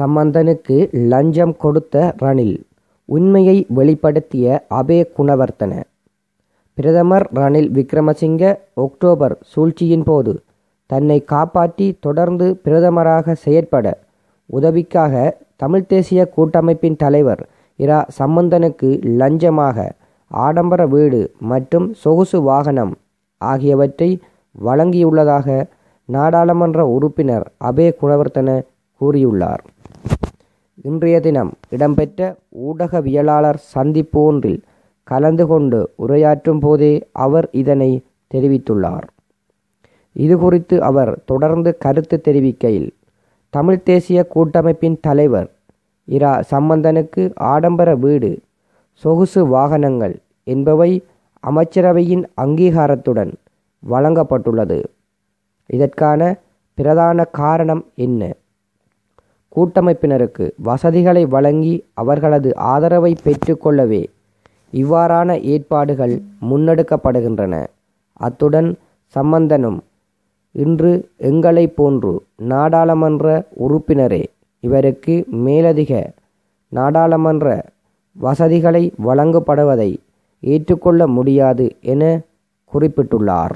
சம்பந்தனுக்கு லஞ்சம் கொடுத்த ரணில் உண்மையை வெளிப்படுத்திய அபே குணவர்த்தன பிரதமர் ரணில் விக்ரமசிங்க ஒக்டோபர் சூழ்ச்சியின் போது தன்னை காப்பாற்றி தொடர்ந்து பிரதமராக செயற்பட உதவிக்காக தமிழ்த் தேசிய கூட்டமைப்பின் தலைவர் இரா சம்பந்தனுக்கு லஞ்சமாக ஆடம்பர வீடு மற்றும் சொகுசு வாகனம் ஆகியவற்றை வழங்கியுள்ளதாக நாடாளுமன்ற உறுப்பினர் அபே குணவர்த்தன கூறியுள்ளார். இன்றைய தினம் இடம்பெற்ற ஊடகவியலாளர் சந்திப்பு ஒன்றில் கலந்து கொண்டு உரையாற்றும் போதே அவர் இதனை தெரிவித்துள்ளார். இது குறித்து அவர் தொடர்ந்து கருத்து தெரிவிக்கையில் தமிழ்த் தேசிய கூட்டமைப்பின் தலைவர் இரா சம்பந்தனுக்கு ஆடம்பர வீடு சொகுசு வாகனங்கள் என்பவை அமைச்சரவையின் அங்கீகாரத்துடன் வழங்கப்பட்டுள்ளது. இதற்கான பிரதான காரணம் என்ன? கூட்டமைப்பினருக்கு வசதிகளை வழங்கி அவர்களது ஆதரவை பெற்றுக்கொள்ளவே இவ்வாறான ஏற்பாடுகள் முன்னெடுக்கப்படுகின்றன. அத்துடன் சம்பந்தனும் இன்று எங்களை போன்று நாடாளுமன்ற உறுப்பினரே இவருக்கு மேலதிக நாடாளுமன்ற வசதிகளை வழங்கப்படுவதை ஏற்றுக்கொள்ள முடியாது என குறிப்பிட்டுள்ளார்.